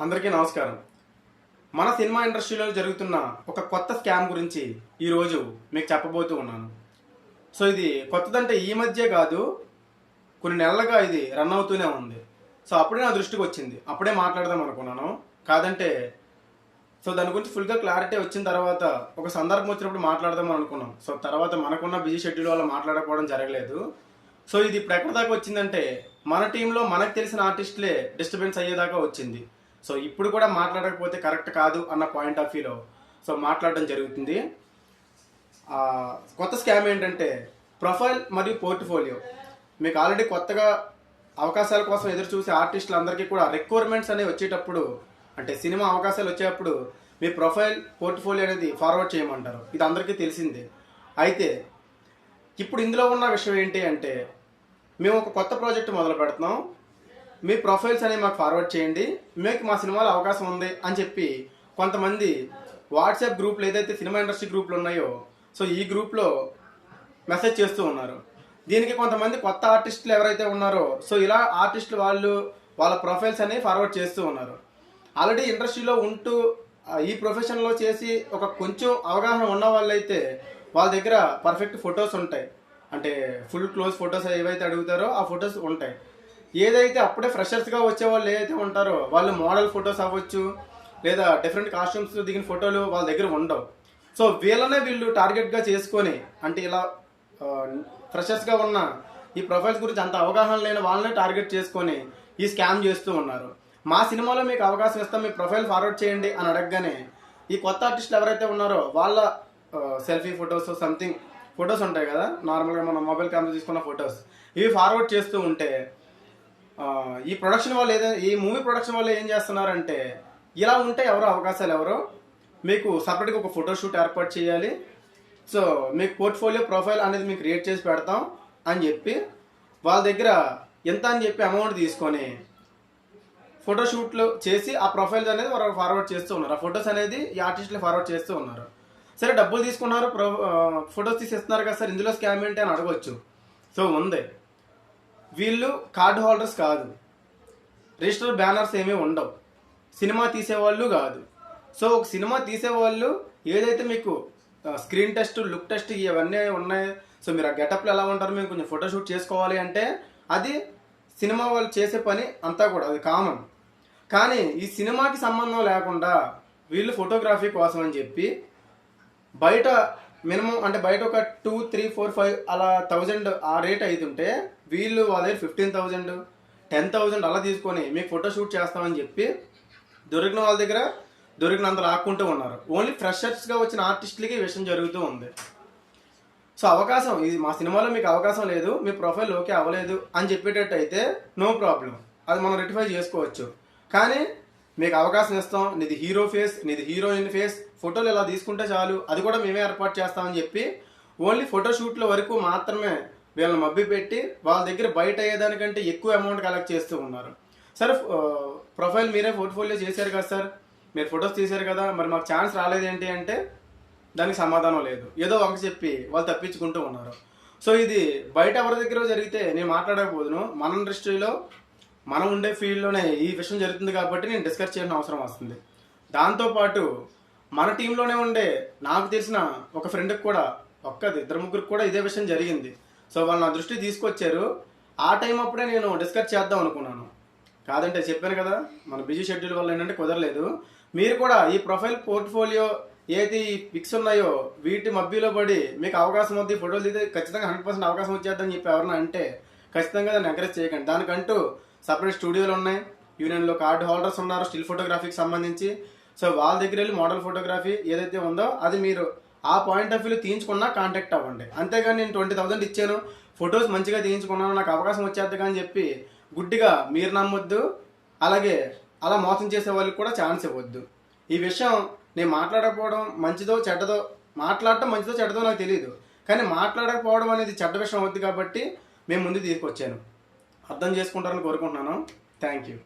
అందరికీ నమస్కారం. మన సినిమా ఇండస్ట్రీలో జరుగుతున్న ఒక కొత్త స్కామ్ గురించి ఈరోజు మీకు చెప్పబోతూ ఉన్నాను. సో ఇది కొత్తదంటే ఈ మధ్య కాదు కొన్ని నెలలుగా ఇది రన్ అవుతూనే ఉంది. సో అప్పుడే నా దృష్టికి వచ్చింది. అప్పుడే మాట్లాడదాం అనుకున్నాను. కాదంటే సో దాని గురించి ఫుల్గా క్లారిటీ వచ్చిన తర్వాత ఒక సందర్భం వచ్చినప్పుడు మాట్లాడదాం అనుకున్నాం. సో తర్వాత మనకున్న బిజీ షెడ్యూల్ వల్ల మాట్లాడకపోవడం జరగలేదు. సో ఇది ఇప్పుడు ఎక్కడ దాకా వచ్చిందంటే మన టీంలో మనకు తెలిసిన ఆర్టిస్టులే డిస్టర్బెన్స్ అయ్యేదాకా వచ్చింది. సో ఇప్పుడు కూడా మాట్లాడకపోతే కరెక్ట్ కాదు అన్న పాయింట్ ఆఫ్ వ్యూలో. సో మాట్లాడడం జరుగుతుంది. కొత్త స్కామ్ ఏంటంటే ప్రొఫైల్ మరియు పోర్ట్ఫోలియో. మీకు ఆల్రెడీ కొత్తగా అవకాశాల కోసం ఎదురు చూసే ఆర్టిస్టులందరికీ కూడా రిక్వైర్మెంట్స్ అనేవి వచ్చేటప్పుడు అంటే సినిమా అవకాశాలు వచ్చేటప్పుడు మీ ప్రొఫైల్ పోర్ట్ఫోలియో అనేది ఫార్వర్డ్ చేయమంటారు. ఇది అందరికీ తెలిసిందే. అయితే ఇప్పుడు ఇందులో ఉన్న విషయం ఏంటి అంటే మేము ఒక కొత్త ప్రాజెక్ట్ మొదలు పెడుతున్నాం మీ ప్రొఫైల్స్ అనేవి మాకు ఫార్వర్డ్ చేయండి. మీకు మా సినిమాలో అవకాశం ఉంది అని చెప్పి కొంతమంది వాట్సాప్ గ్రూప్లు ఏదైతే సినిమా ఇండస్ట్రీ గ్రూప్లు ఉన్నాయో సో ఈ గ్రూప్లో మెసేజ్ చేస్తూ ఉన్నారు. దీనికి కొంతమంది కొత్త ఆర్టిస్టులు ఎవరైతే ఉన్నారో సో ఇలా ఆర్టిస్టులు వాళ్ళు వాళ్ళ ప్రొఫైల్స్ అనేవి ఫార్వర్డ్ చేస్తూ ఉన్నారు. ఆల్రెడీ ఇండస్ట్రీలో ఉంటూ ఈ ప్రొఫెషన్లో చేసి ఒక కొంచెం అవగాహన ఉన్న వాళ్ళైతే వాళ్ళ దగ్గర పర్ఫెక్ట్ ఫొటోస్ ఉంటాయి. అంటే ఫుల్ క్లోజ్ ఫొటోస్ ఏవైతే అడుగుతారో ఆ ఫొటోస్ ఉంటాయి. ఏదైతే అప్పుడే ఫ్రెషర్స్గా వచ్చే వాళ్ళు ఏదైతే ఉంటారో వాళ్ళు మోడల్ ఫొటోస్ అవ్వచ్చు లేదా డిఫరెంట్ కాస్ట్యూమ్స్ దిగిన ఫోటోలు వాళ్ళ దగ్గర ఉండవు. సో వీళ్ళనే వీళ్ళు టార్గెట్గా చేసుకొని అంటే ఇలా ఫ్రెషర్స్గా ఉన్న ఈ ప్రొఫైల్స్ గురించి అంత అవగాహన లేని వాళ్ళనే టార్గెట్ చేసుకొని ఈ స్కామ్ చేస్తూ ఉన్నారు. మా సినిమాలో మీకు అవకాశం ఇస్తాం మీ ప్రొఫైల్ ఫార్వర్డ్ చేయండి అని అడగగానే ఈ కొత్త ఆర్టిస్టులు ఎవరైతే ఉన్నారో వాళ్ళ సెల్ఫీ ఫొటోస్ సంథింగ్ ఫొటోస్ ఉంటాయి కదా నార్మల్గా మన మొబైల్ కెమెరా తీసుకున్న ఫొటోస్ ఇవి ఫార్వర్డ్ చేస్తూ ఉంటే ఈ ప్రొడక్షన్ వాళ్ళు ఏదో ఈ మూవీ ప్రొడక్షన్ వాళ్ళు ఏం చేస్తున్నారంటే ఇలా ఉంటే ఎవరో అవకాశాలు ఎవరో? మీకు సపరేట్గా ఒక ఫోటోషూట్ ఏర్పాటు చేయాలి. సో మీకు పోర్ట్ఫోలియో ప్రొఫైల్ అనేది మీకు క్రియేట్ చేసి పెడతాం అని చెప్పి వాళ్ళ దగ్గర ఎంత అని చెప్పి అమౌంట్ తీసుకొని ఫోటోషూట్లు చేసి ఆ ప్రొఫైల్స్ అనేది వాళ్ళు ఫార్వర్డ్ చేస్తూ ఉన్నారు. ఆ ఫొటోస్ అనేది ఈ ఆర్టిస్టులు ఫార్వర్డ్ చేస్తూ ఉన్నారు. సరే డబ్బులు తీసుకున్నారు ప్రో ఫొటోస్ తీసేస్తున్నారు కదా సార్ ఇందులో స్కామ్ ఏంటి అని అడగవచ్చు సో ఉంది. వీళ్ళు కార్డు హోల్డర్స్ కాదు. రిజిస్టర్ బ్యానర్స్ ఏమీ ఉండవు. సినిమా తీసేవాళ్ళు కాదు. సో ఒక సినిమా తీసేవాళ్ళు ఏదైతే మీకు స్క్రీన్ టెస్ట్ లుక్ టెస్ట్ ఇవన్నీ ఉన్నాయి సో మీరు ఆ గెటప్లో ఎలా ఉంటారు మేము కొంచెం ఫోటోషూట్ చేసుకోవాలి అంటే అది సినిమా వాళ్ళు చేసే పని అంతా కూడా అది కామన్. కానీ ఈ సినిమాకి సంబంధం లేకుండా వీళ్ళు ఫోటోగ్రఫీ కోసం అని చెప్పి బయట మినిమం అంటే బయట ఒక టూ త్రీ ఫోర్ ఫైవ్ అలా థౌజండ్ ఆ రేట్ అవుతుంటే వీళ్ళు వాళ్ళ దగ్గర ఫిఫ్టీన్ థౌజండ్ టెన్ థౌజండ్ అలా తీసుకొని మీకు ఫోటో షూట్ చేస్తామని చెప్పి దొరికిన వాళ్ళ దగ్గర దొరికినంత లాక్కుంటూ ఉన్నారు. ఓన్లీ ఫ్రెషర్స్గా వచ్చిన ఆర్టిస్టులకి విషయం జరుగుతూ ఉంది. సో అవకాశం ఇది మా సినిమాలో మీకు అవకాశం లేదు మీ ప్రొఫైల్ ఓకే అవ్వలేదు అని చెప్పేటట్టు అయితే నో ప్రాబ్లం అది మనం రెక్టిఫై చేసుకోవచ్చు. కానీ మీకు అవకాశం ఇస్తాం నీది హీరో ఫేస్ నీది హీరోయిన్ ఫేస్ ఫోటోలు ఇలా తీసుకుంటే చాలు. అది కూడా మేమే ఏర్పాటు చేస్తామని చెప్పి ఓన్లీ ఫోటోషూట్ల వరకు మాత్రమే వీళ్ళని మబ్బి పెట్టి వాళ్ళ దగ్గర బయట అయ్యేదానికంటే ఎక్కువ అమౌంట్ కలెక్ట్ చేస్తూ ఉన్నారు. సార్ ప్రొఫైల్ మీరే పోర్ట్ఫోలియో చేశారు కదా సార్ మీరు ఫొటోస్ తీశారు కదా. మరి మాకు ఛాన్స్ రాలేదేంటి అంటే దానికి సమాధానం లేదు. ఏదో వంక చెప్పి వాళ్ళు తప్పించుకుంటూ ఉన్నారు. సో ఇది బయట ఎవరి దగ్గర జరిగితే నేను మాట్లాడకపోదును. మన ఇండస్ట్రీలో మనం ఉండే ఫీల్డ్లోనే ఈ విషయం జరుగుతుంది కాబట్టి నేను డిస్కస్ చేయాల్సిన అవసరం వస్తుంది. దాంతోపాటు మన టీంలోనే ఉండే నాకు తెలిసిన ఒక ఫ్రెండ్కి కూడా ఒక్కది ఇద్దరు ముగ్గురికి కూడా ఇదే విషయం జరిగింది. సో వాళ్ళు నా దృష్టి తీసుకొచ్చారు. ఆ టైం అప్పుడే నేను డిస్కస్ చేద్దాం అనుకున్నాను. కాదంటే చెప్పాను కదా మన బిజీ షెడ్యూల్ వల్ల ఏంటంటే కుదరలేదు. మీరు కూడా ఈ ప్రొఫైల్ పోర్ట్ఫోలియో ఏది పిక్స్ ఉన్నాయో వీటి మబ్బీలో పడి మీకు అవకాశం ఉంది ఫోటోలు దిగితే ఖచ్చితంగా హండ్రెడ్ పర్సెంట్ అవకాశం వచ్చేద్దని చెప్పి ఎవరన్నా అంటే ఖచ్చితంగా దాన్ని ఎంకరేజ్ చేయకండి. దానికంటూ సపరేట్ స్టూడియోలు ఉన్నాయి. యూనియన్లో కార్డు హోల్డర్స్ ఉన్నారు స్టిల్ ఫోటోగ్రఫీకి సంబంధించి. సో వాళ్ళ దగ్గర వెళ్ళి మోడల్ ఫోటోగ్రఫీ ఏదైతే ఉందో అది మీరు ఆ పాయింట్ ఆఫ్ వ్యూలో తీయించుకున్నా కాంటాక్ట్ అవ్వండి. అంతేగాని నేను ట్వంటీ థౌసండ్ ఇచ్చాను ఫొటోస్ మంచిగా తీయించుకున్నాను నాకు అవకాశం వచ్చేద్ది అని చెప్పి గుడ్డిగా మీరు నమ్మొద్దు అలాగే అలా మోసం చేసే వాళ్ళకి కూడా ఛాన్స్ ఇవ్వద్దు. ఈ విషయం నేను మాట్లాడకపోవడం మంచిదో చెడ్డదో మాట్లాడటం మంచిదో చెడ్డదో నాకు తెలియదు కానీ మాట్లాడకపోవడం అనేది చెడ్డ విషయం అవుద్ది కాబట్టి మేము ముందు తీసుకొచ్చాను అర్థం చేసుకుంటారని కోరుకుంటున్నాను. Thank you